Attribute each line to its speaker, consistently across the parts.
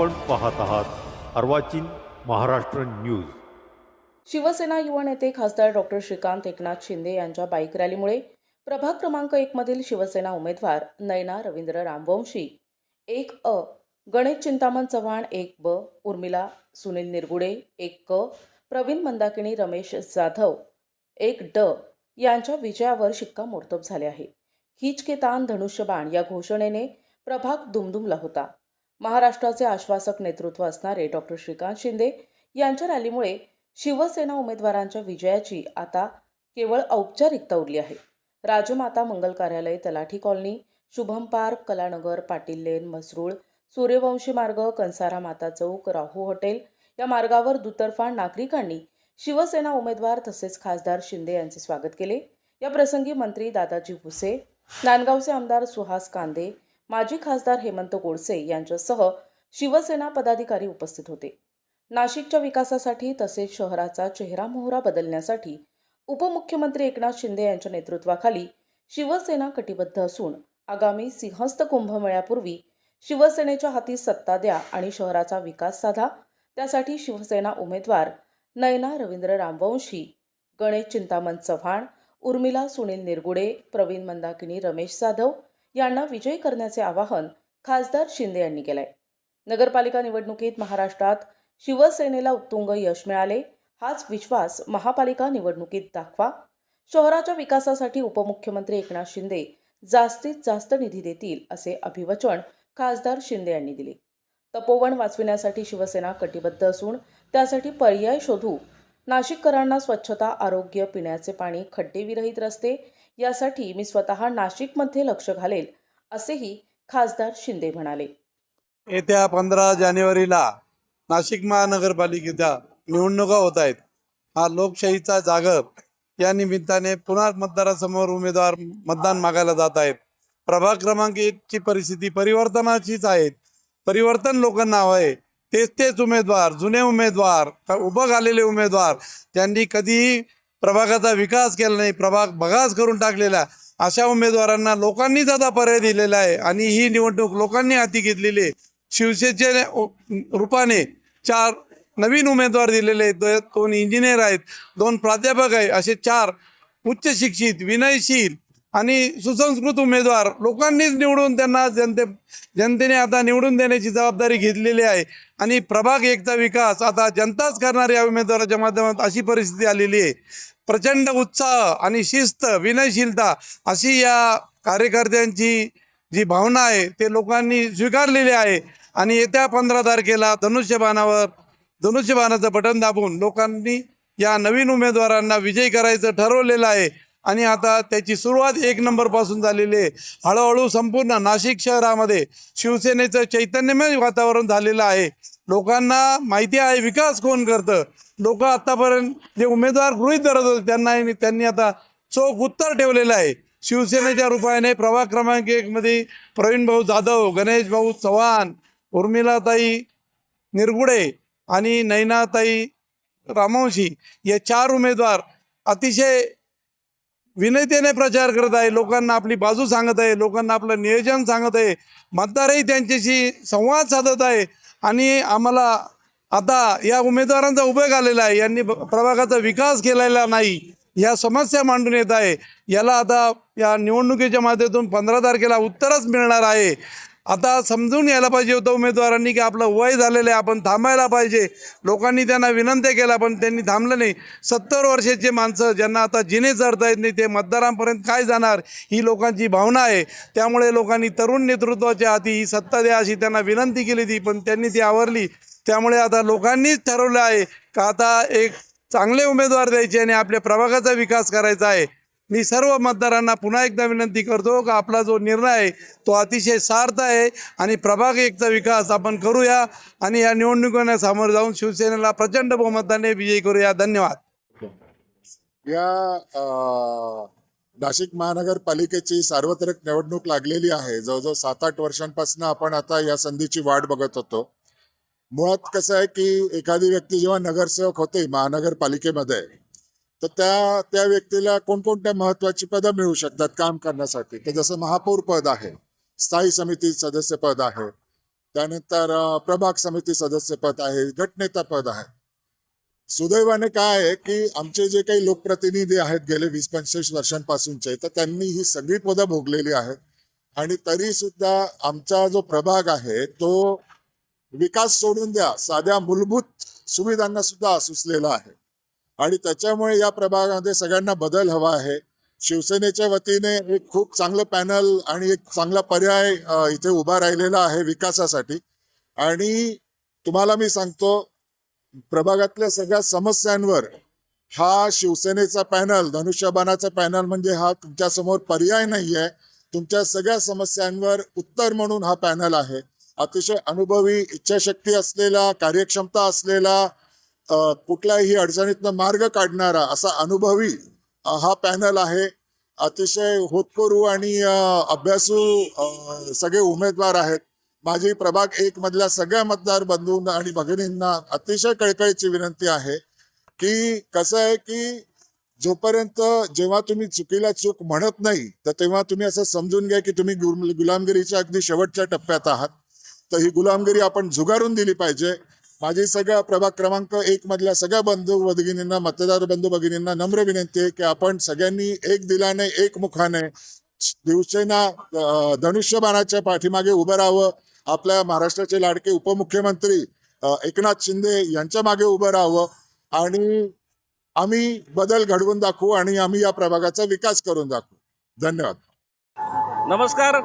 Speaker 1: आपण पाहत आहात अर्वाचीन महाराष्ट्र न्यूज.
Speaker 2: शिवसेना युवा नेते खासदार डॉक्टर श्रीकांत एकनाथ शिंदे यांच्या बाईक रॅलीमुळे प्रभाग क्रमांक एकमधील शिवसेना उमेदवार नयना रवींद्र रामवंशी एक अ गणेश चिंतामण चव्हाण एक ब उर्मिला सुनील निरगुडे एक क प्रवीण मंदाकिणी रमेश जाधव एक ड यांच्या विजयावर शिक्कामोर्तब झाले आहे. हीच तान धनुष्यबाण या घोषणेने प्रभाग दुमदुमला होता. महाराष्ट्राचे आश्वासक नेतृत्व असणारे डॉक्टर श्रीकांत शिंदे यांच्या रॅलीमुळे शिवसेना उमेदवारांच्या विजयाची आता केवळ औपचारिकता उरली आहे. Rajmata Mangal Karyalay Talathi colony Shubham park Kalanagar Patil lane Masrul Suryavanshi Marg Kansara Mata चौक राहू हॉटेल या मार्गावर दुतर्फा नागरिकांनी शिवसेना उमेदवार तसेच खासदार शिंदे यांचे स्वागत केले. या प्रसंगी मंत्री दादाजी भुसे नांदगावचे आमदार सुहास कांदे माजी खासदार हेमंत गोडसे यांच्यासह शिवसेना पदाधिकारी उपस्थित होते. नाशिकच्या विकासासाठी तसेच शहराचा चेहरा मोहरा बदलण्यासाठी उपमुख्यमंत्री एकनाथ शिंदे यांच्या नेतृत्वाखाली शिवसेना कटिबद्ध असून आगामी सिंहस्थ कुंभमेळ्यापूर्वी शिवसेनेच्या हाती सत्ता द्या आणि शहराचा विकास साधा. त्यासाठी शिवसेना उमेदवार नयना रवींद्र रामवंशी गणेश चिंतामण चव्हाण उर्मिला सुनील निरगुडे प्रवीण मंदाकिनी रमेश जाधव यांना विजयी करण्याचे आवाहन खासदार शिंदे यांनी केलंय. नगरपालिका निवडणुकीत महाराष्ट्रात शिवसेनेला उत्तुंग यश मिळाले हाच विश्वास महापालिका निवडणुकीत दाखवा. शहराच्या विकासासाठी उपमुख्यमंत्री एकनाथ शिंदे जास्तीत जास्त निधी देतील असे अभिवचन खासदार शिंदे यांनी दिले. तपोवन वाचविण्यासाठी शिवसेना कटिबद्ध असून त्यासाठी पर्याय शोधू नाशिककरांना स्वच्छता आरोग्य पिण्याचे पाणी खड्डेविरहित रस्ते यासाठी मी स्वतः नाशिकमध्ये लक्ष घालेल असेही खासदार शिंदे म्हणाले.
Speaker 3: येत्या पंधरा जानेवारीला नाशिक महानगरपालिकेच्या निवडणुका होत आहेत. हा लोकशाहीचा जागर या निमित्ताने पुन्हा मतदारासमोर उमेदवार मतदान मागायला जात आहेत. प्रभाग क्रमांक एकची परिस्थिती परिवर्तनाचीच आहे. परिवर्तन लोकांना हवं आहे. तेच तेच उमेदवार जुने उमेदवार उभं आलेले उमेदवार त्यांनी कधीही प्रभागाचा विकास केला नाही प्रभाग बगास करून टाकलेला. अशा उमेदवारांना लोकांनीच आता पर्याय दिलेला आहे. आणि ही निवडणूक लोकांनी हाती घेतलेली आहे. शिवसेनेच्या रूपाने चार नवीन उमेदवार दिलेले आहेत. दोन इंजिनियर आहेत दोन प्राध्यापक आहे असे चार उच्च शिक्षित विनयशील आणि सुसंस्कृत उमेदवार लोकांनीच निवडून त्यांना जनते जनतेने आता निवडून देण्याची जबाबदारी घेतलेली आहे. आणि प्रभाग एकचा विकास आता जनताच करणार या उमेदवाराच्या माध्यमात अशी परिस्थिती आलेली आहे. प्रचंड उत्साह आणि शिस्त विनयशीलता अशी या कार्यकर्त्यांची जी भावना आहे ते लोकांनी स्वीकारलेली आहे. आणि येत्या पंधरा तारखेला धनुष्यबाणावर धनुष्यबाणाचं बटन दाबून लोकांनी या नवीन उमेदवारांना विजयी करायचं ठरवलेलं आहे. आणि आता त्याची सुरुवात एक नंबरपासून झालेली आहे. हळूहळू संपूर्ण नाशिक शहरामध्ये शिवसेनेचं चैतन्यमय वातावरण झालेलं आहे. लोकांना माहिती आहे विकास कोण करतं? लोक आत्तापर्यंत जे उमेदवार गृहीत धरत होते त्यांना त्यांनी आता चोख उत्तर ठेवलेलं आहे. शिवसेनेच्या रूपाने प्रभाग क्रमांक एकमध्ये प्रवीण भाऊ जाधव गणेश भाऊ चव्हाण उर्मिलाताई निरगुडे आणि नैनाताई रामवंशी हे चार उमेदवार अतिशय विनयतेने प्रचार करत आहे लोकांना आपली बाजू सांगत आहे लोकांना आपलं नियोजन सांगत आहे. मतदारही त्यांच्याशी संवाद साधत आहे आणि आम्हाला आता या उमेदवारांचा उपयोग आलेला आहे यांनी प्रभागाचा विकास केलेला नाही या समस्या मांडून येत आहे. याला आता या निवडणुकीच्या माध्यमातून पंधरा तारखेला उत्तरच मिळणार आहे. आता समजून यायला पाहिजे होतं उमेदवारांनी की आपलं वय झालेलं आहे आपण थांबायला पाहिजे. लोकांनी त्यांना विनंती केल्या पण त्यांनी थांबलं नाही. सत्तर वर्षाचे माणसं ज्यांना आता जिने चढता येत नाही ते मतदारांपर्यंत काय जाणार? ही लोकांची भावना आहे. त्यामुळे लोकांनी तरुण नेतृत्वाच्या हाती ही सत्ता द्या अशी त्यांना विनंती केली ती पण त्यांनी ती आवरली. त्यामुळे आता लोकांनीच ठरवलं आहे का आता एक चांगले उमेदवार द्यायचे आणि आपल्या प्रभागाचा विकास करायचा आहे. मी सर्व मतदारांना पुन्हा एकदा विनंती करतो का आपला जो निर्णय आहे तो अतिशय सार्थ आहे आणि प्रभाग एकचा विकास आपण करूया आणि या निवडणुकांना सामोरं जाऊन शिवसेनेला प्रचंड बहुमताने विजयी करूया. धन्यवाद.
Speaker 4: या नाशिक महानगरपालिकेची सार्वत्रिक निवडणूक लागलेली आहे. जवळजवळ सात आठ वर्षांपासून आपण आता या संधीची वाट बघत होतो. मुळात कसं आहे की एखादी व्यक्ती जेव्हा नगरसेवक होते महानगरपालिकेमध्ये तर त्या त्या व्यक्तीला कोणकोणत्या महत्वाची पदं मिळू शकतात काम करण्यासाठी? तर जसं महापौर पद आहे स्थायी समिती सदस्य पद आहे त्यानंतर प्रभाग समिती सदस्य पद आहे गटनेता पद आहे. सुदैवाने काय आहे की आमचे जे काही लोकप्रतिनिधी आहेत गेले वीस पंचवीस वर्षांपासूनचे तर त्यांनी ही सगळी पदं भोगलेली आहेत. आणि तरी सुद्धा आमचा जो प्रभाग आहे तो विकास सोडून द्या साध्या मूलभूत सुविधांना सुद्धा असुसलेला आहे. आणि त्याच्यामुळे या प्रभागामध्ये सगळ्यांना बदल हवा आहे. शिवसेनेच्या वतीने एक खूप चांगलं पॅनल आणि एक चांगला पर्याय इथे उभा राहिलेला आहे विकासासाठी. आणि तुम्हाला मी सांगतो प्रभागातल्या सगळ्या समस्यांवर हा शिवसेनेचा पॅनल धनुष्यबाणाचा पॅनल म्हणजे हा तुमच्यासमोर पर्याय नाही आहे तुमच्या सगळ्या समस्यांवर उत्तर म्हणून हा पॅनल आहे. अतिशय अनुभवी इच्छाशक्ती असलेला कार्यक्षमता असलेला कुठल्याही अडचणीतनं मार्ग काढणारा असा अनुभवी हा पॅनल आहे. अतिशय होतकरू आणि अभ्यासू सगळे उमेदवार आहेत. माझी प्रभाग एक मधल्या सगळ्या मतदार बंधूंना आणि भगिनींना अतिशय कळकळीची विनंती आहे की कसं आहे की जोपर्यंत जेव्हा तुम्ही चुकीला चूक म्हणत नाही तर तेव्हा तुम्ही असं समजून घ्या की तुम्ही गुलामगिरीच्या अगदी शेवटच्या टप्प्यात आहात. तर ही गुलामगिरी आपण झुगारून दिली पाहिजे. माझी सगळ्या प्रभाग क्रमांक एक मधल्या सगळ्या बंधू भगिनींना मतदार बंधू भगिनींना नम्र विनंती आहे की आपण सगळ्यांनी एक दिलाने एक मुखाने शिवसेना धनुष्यबाणाच्या पाठीमागे उभं राहावं. आपल्या महाराष्ट्राचे लाडके उपमुख्यमंत्री एकनाथ शिंदे यांच्या मागे उभं राहावं आणि आम्ही बदल घडवून दाखवू आणि आम्ही या प्रभागाचा विकास करून दाखवू. धन्यवाद.
Speaker 5: नमस्कार.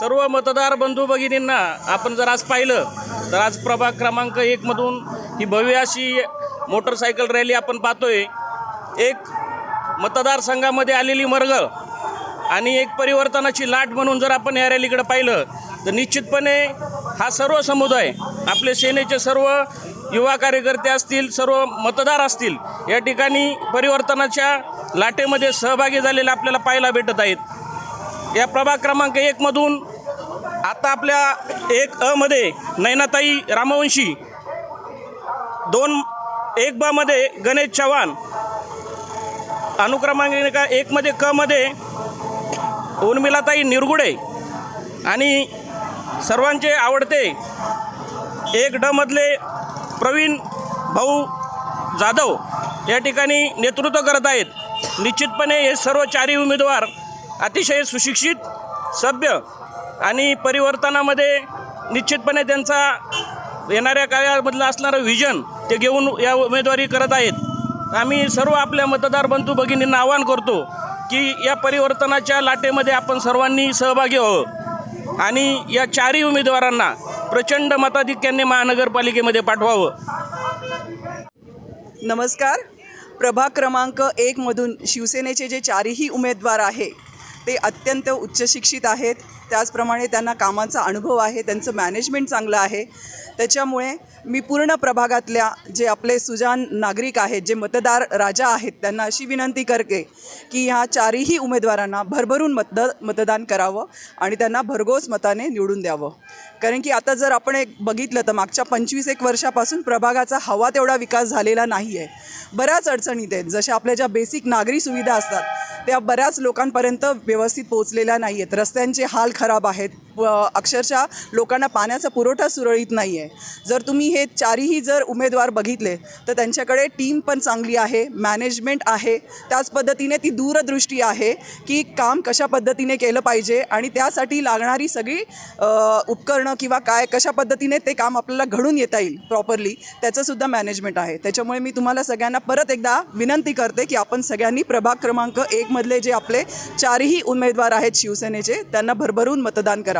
Speaker 5: सर्व मतदार बंधू भगिनींना आपण जर आज पाहिलं तर आज प्रभाग क्रमांक एकमधून ही भव्य अशी मोटरसायकल रॅली आपण पाहतोय. एक मतदारसंघामध्ये आलेली मर्ग आणि एक परिवर्तनाची लाट म्हणून जर आपण या रॅलीकडे पाहिलं तर निश्चितपणे हा सर्व समुदाय आपले सेनेचे सर्व युवा कार्यकर्ते असतील सर्व मतदार असतील या ठिकाणी परिवर्तनाच्या लाटेमध्ये सहभागी झालेले आपल्याला पाहायला भेटत आहेत. या प्रभाग क्रमांक एकमधून आता आपल्या एक अ मध्ये नैनाताई रामवंशी दोन एक ब मध्ये गणेश चव्हाण अनुक्रमांकिका एकमध्ये क मध्ये उर्मिलाताई निरगुडे आणि सर्वांचे आवडते एक ड मधले प्रवीण भाऊ जाधव या ठिकाणी नेतृत्व करत आहेत. निश्चितपणे हे सर्व चारही उमेदवार अतिशय सुशिक्षित सभ्य आणि परिवर्तनामध्ये निश्चितपणे त्यांचा येणाऱ्या काळामधला असणारं व्हिजन ते घेऊन या उमेदवारी करत आहेत. आम्ही सर्व आपल्या मतदार बंधू भगिनींना आवाहन करतो की या परिवर्तनाच्या लाटेमध्ये आपण सर्वांनी सहभागी व्हावं. आणि या चारही उमेदवारांना प्रचंड मताधिक्याने महानगरपालिकेमध्ये पाठवावं.
Speaker 6: नमस्कार. प्रभाग क्रमांक एकमधून शिवसेनेचे जे चारही उमेदवार आहे ते अत्यंत उच्चशिक्षित आहेत. त्याचप्रमाणे त्यांना कामाचा अनुभव आहे त्यांचं मॅनेजमेंट चांगलं आहे. त्याच्यामुळे मी पूर्ण प्रभागातल्या जे आपले सुजान नागरिक आहेत जे मतदार राजा आहेत त्यांना अशी विनंती करते की ह्या चारही उमेदवारांना भरभरून मतद मतदान करावं आणि त्यांना भरघोस मताने निवडून द्यावं. कारण की आता जर आपण एक बघितलं तर मागच्या पंचवीस एक वर्षापासून प्रभागाचा हवा तेवढा विकास झालेला नाही आहे बऱ्याच अडचणीत आहेत. जशा आपल्या ज्या बेसिक नागरी सुविधा असतात त्या बऱ्याच लोकांपर्यंत व्यवस्थित पोहोचलेल्या नाही आहेत रस्त्यांचे हाल खराब आहेत. अक्षरशः लोकांना पाण्याचा पुरवठा सुरळीत नाही आहे जर तुम्ही हे चारही जर उमेदवार बघितले तर त्यांच्याकडे टीम पण चांगली आहे मॅनेजमेंट आहे. त्याच पद्धतीने ती दूरदृष्टी आहे की काम कशा पद्धतीने केलं पाहिजे आणि त्यासाठी लागणारी सगळी उपकरणं किंवा काय कशा पद्धतीने ते काम आपल्याला घडून येता येईल प्रॉपरली त्याचंसुद्धा मॅनेजमेंट आहे. त्याच्यामुळे मी तुम्हाला सगळ्यांना परत एकदा विनंती करते की आपण सगळ्यांनी प्रभाग क्रमांक एकमधले जे आपले चारही उमेदवार आहेत शिवसेनेचे त्यांना भरभरून मतदान करा.